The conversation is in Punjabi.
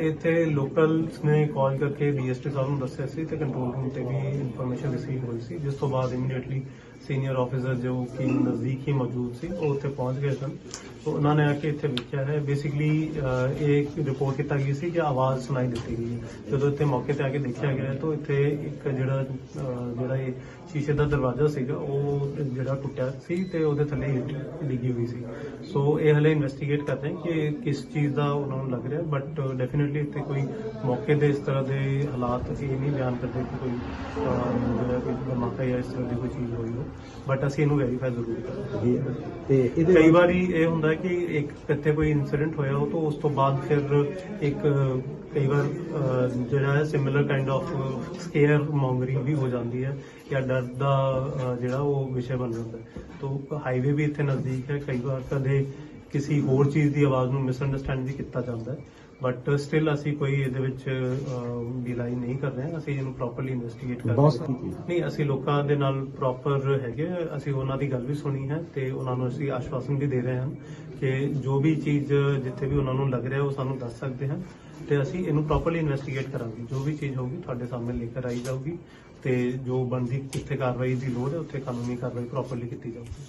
ਇੱਥੇ ਲੋਕਲਸ ਨੇ ਕਾਲ ਕਰਕੇ ਡੀਐਸਟੀ ਸਾਹਿਬ ਨੂੰ ਦੱਸਿਆ ਸੀ ਤੇ ਕੰਟਰੋਲ ਰੂਮ ਤੇ ਵੀ ਇਨਫੋਰਮੇਸ਼ਨ ਰਿਸੀਵ ਹੋਈ ਸੀ। ਜਿਸ ਤੋਂ ਬਾਅਦ ਇਮੀਡੀਏਟਲੀ ਸੀਨੀਅਰ ਆਫੀਸਰ ਜੋ ਕਿ ਨਜ਼ਦੀਕ ਹੀ ਮੌਜੂਦ ਸੀ, ਉਹ ਉੱਥੇ ਪਹੁੰਚ ਗਏ ਸਨ। ਸੋ ਉਹਨਾਂ ਨੇ ਆ ਕੇ ਇੱਥੇ ਵੇਖਿਆ ਹੈ। ਬੇਸਿਕਲੀ ਇਹ ਰਿਪੋਰਟ ਕੀਤਾ ਗਈ ਸੀ ਕਿ ਆਵਾਜ਼ ਸੁਣਾਈ ਦਿੱਤੀ ਗਈ ਹੈ। ਜਦੋਂ ਇੱਥੇ ਮੌਕੇ ਤੇ ਆ ਕੇ ਦੇਖਿਆ ਗਿਆ ਤਾਂ ਇੱਥੇ ਇੱਕ ਜਿਹੜਾ ਜਿਹੜਾ ਇਹ ਸ਼ੀਸ਼ੇ ਦਾ ਦਰਵਾਜ਼ਾ ਸੀਗਾ, ਉਹ ਜਿਹੜਾ ਟੁੱਟਿਆ ਸੀ ਤੇ ਉਹਦੇ ਥੱਲੇ ਇੱਟ ਡਿੱਗੀ ਹੋਈ ਸੀ। ਸੋ ਇਹ ਹਲੇ ਇਨਵੈਸਟੀਗੇਟ ਕਰ ਹਾਂ ਕਿ ਕਿਸ ਚੀਜ਼ ਦਾ ਉਹਨਾਂ ਨੂੰ ਲੱਗ ਰਿਹਾ ਬਟ ਡੈਫੀਨਿਟਲੀ ਇੱਥੇ ਕੋਈ ਮੌਕੇ ਦੇ ਇਸ ਤਰ੍ਹਾਂ ਦੇ ਹਾਲਾਤ ਇਹ ਨਹੀਂ ਬਿਆਨ ਕਰਦੇ ਕਿ ਕੋਈ ਜਿਹੜਾ ਕੋਈ ਧਮਾਕਾ ਜਾਂ ਇਸ ਤਰ੍ਹਾਂ ਦੀ ਕੋਈ ਚੀਜ਼ ਹੋਈ ਹੋ। ਬਟ ਅਸੀਂ ਇਹਨੂੰ ਵੈਰੀਫਾਈ ਜ਼ਰੂਰ ਕਰਾਂਗੇ। ਤੇ ਇਹਦੇ ਕਈ ਵਾਰੀ ਇਹ ਹੁੰਦਾ ਕਿ ਇੱਕ ਕਿਤੇ ਕੋਈ ਇਨਸੀਡੈਂਟ ਹੋਇਆ ਹੋ ਤਾਂ ਉਸ ਤੋਂ ਬਾਅਦ ਫਿਰ ਇੱਕ ਕਈ ਵਾਰ ਜਿਹੜਾ ਹੈ similar kind of scare mongering ਵੀ ਹੋ ਜਾਂਦੀ ਹੈ ਜਾਂ ਡਰ ਦਾ ਜਿਹੜਾ ਉਹ ਵਿਸ਼ੇ ਬਣ ਜਾਂਦਾ ਹੈ। ਤਾਂ ਹਾਈਵੇ ਵੀ ਇੱਥੇ ਨਜ਼ਦੀਕ ਹੈ ਕਈ ਵਾਰ ਕਦੇ ਕਿਸੇ ਹੋਰ ਚੀਜ਼ ਦੀ ਆਵਾਜ਼ ਨੂੰ ਮਿਸਅੰਡਰਸਟੈਂਡ ਵੀ ਕੀਤਾ ਜਾਂਦਾ ਹੈ। ਬਟ ਸਟਿਲ ਅਸੀਂ ਕੋਈ ਇਹਦੇ ਵਿੱਚ ਬਿਲਾਈ ਨਹੀਂ ਕਰ ਰਹੇ। ਅਸੀਂ ਇਹਨੂੰ ਪ੍ਰੋਪਰਲੀ ਇਨਵੈਸਟੀਗੇਟ ਕਰ ਰਹੇ ਹਾਂ। ਨਹੀਂ ਅਸੀਂ ਲੋਕਾਂ ਦੇ ਨਾਲ ਪ੍ਰੋਪਰ ਹੈਗੇ। ਅਸੀਂ ਉਹਨਾਂ ਦੀ ਗੱਲ ਵੀ ਸੁਣੀ ਹੈ ਤੇ ਉਹਨਾਂ ਨੂੰ ਅਸੀਂ ਆਸ਼ਵਾਸਨ ਵੀ ਦੇ ਰਹੇ ਹਾਂ ਕਿ ਜੋ ਵੀ ਚੀਜ਼ ਜਿੱਥੇ ਵੀ ਉਹਨਾਂ ਨੂੰ ਲੱਗ ਰਿਹਾ ਉਹ ਸਾਨੂੰ ਦੱਸ ਸਕਦੇ ਹਨ ਤੇ ਅਸੀਂ ਇਹਨੂੰ ਪ੍ਰੋਪਰਲੀ ਇਨਵੈਸਟੀਗੇਟ ਕਰਾਂਗੇ। ਜੋ ਵੀ ਚੀਜ਼ ਹੋਊਗੀ ਤੁਹਾਡੇ ਸਾਹਮਣੇ ਲੈ ਕੇ ਆਈ ਜਾਊਗੀ ਤੇ ਜੋ ਬਣਦੀ ਕਿੱਥੇ ਕਾਰਵਾਈ ਦੀ ਲੋੜ ਹੈ ਉੱਥੇ ਕਾਨੂੰਨੀ ਕਾਰਵਾਈ ਪ੍ਰੋਪਰਲੀ ਕੀਤੀ ਜਾਊਗੀ।